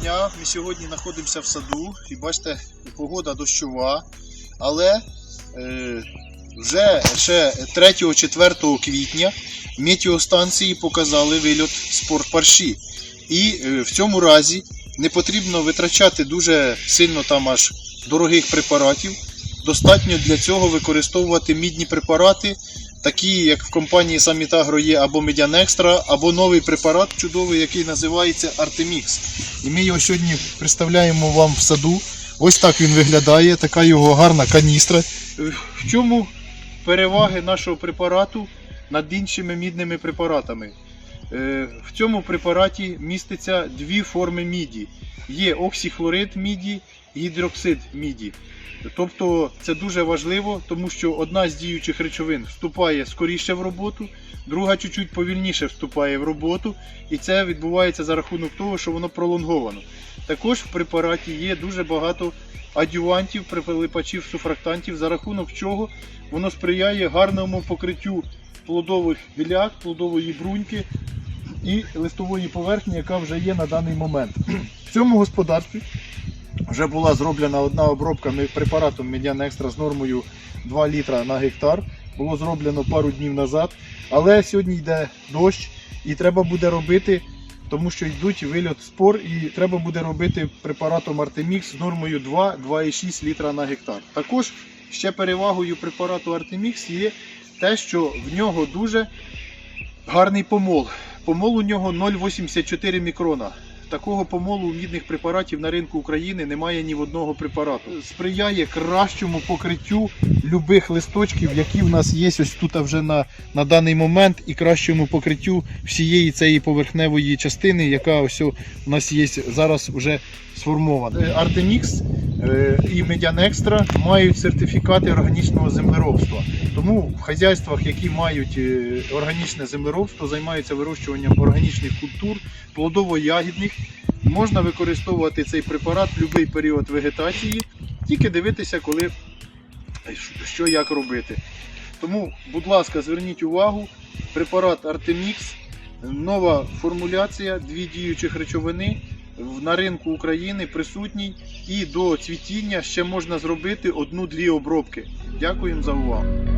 дня. Ми сьогодні знаходимося в саду і бачите, погода дощова, але е, вже ще 3-4 квітня метеостанції показали вильот спор парші. І е, в цьому разі не потрібно витрачати дуже сильно там аж дорогих препаратів. Достатньо для цього використовувати мідні препарати, такі як в компанії Самітагро є або Медіанекстра, або новий препарат чудовий, який називається Артемікс. І ми його сьогодні представляємо вам в саду. Ось так він виглядає, така його гарна каністра. В чому переваги нашого препарату над іншими мідними препаратами? Е, В цьому препараті міститься дві форми міді. Є оксихлорид міді, гідроксид міді. Тобто це дуже важливо, тому що одна з діючих речовин вступає скоріше в роботу, друга чуть-чуть повільніше вступає в роботу, і це відбувається за рахунок того, що воно пролонговано. Також в препараті є дуже багато адювантів, прилипачів, суфрактантів, за рахунок чого воно сприяє гарному покриттю плодових біляк, плодової бруньки і листової поверхні, яка вже є на даний момент. В цьому господарстві вже була зроблена одна обробка препаратом Медіан Екстра з нормою 2 літра на гектар. Було зроблено пару днів назад. Але сьогодні йде дощ і треба буде робити, тому що йдуть вильот спор, і треба буде робити препаратом Артемікс з нормою 2-2,6 літра на гектар. Також ще перевагою препарату Артемікс є те, що в нього дуже гарний помол. Помол у нього 0,84 мікрона. Такого помолу мідних препаратів на ринку України немає ні в одного препарату. Сприяє кращому покриттю любих листочків, які в нас є ось тут вже на, на даний момент, і кращому покриттю всієї цієї поверхневої частини, яка ось у нас є зараз вже сформована. Артемікс е, і Медіан Екстра мають сертифікати органічного землеробства. Тому в хазяйствах, які мають е, органічне землеробство, займаються вирощуванням органічних культур, плодово-ягідних, можна використовувати цей препарат в будь-який період вегетації, тільки дивитися, коли що як робити. Тому, будь ласка, зверніть увагу, препарат Артемікс, нова формуляція, дві діючих речовини. На ринку України присутній і до цвітіння ще можна зробити одну-дві обробки. Дякуємо за увагу.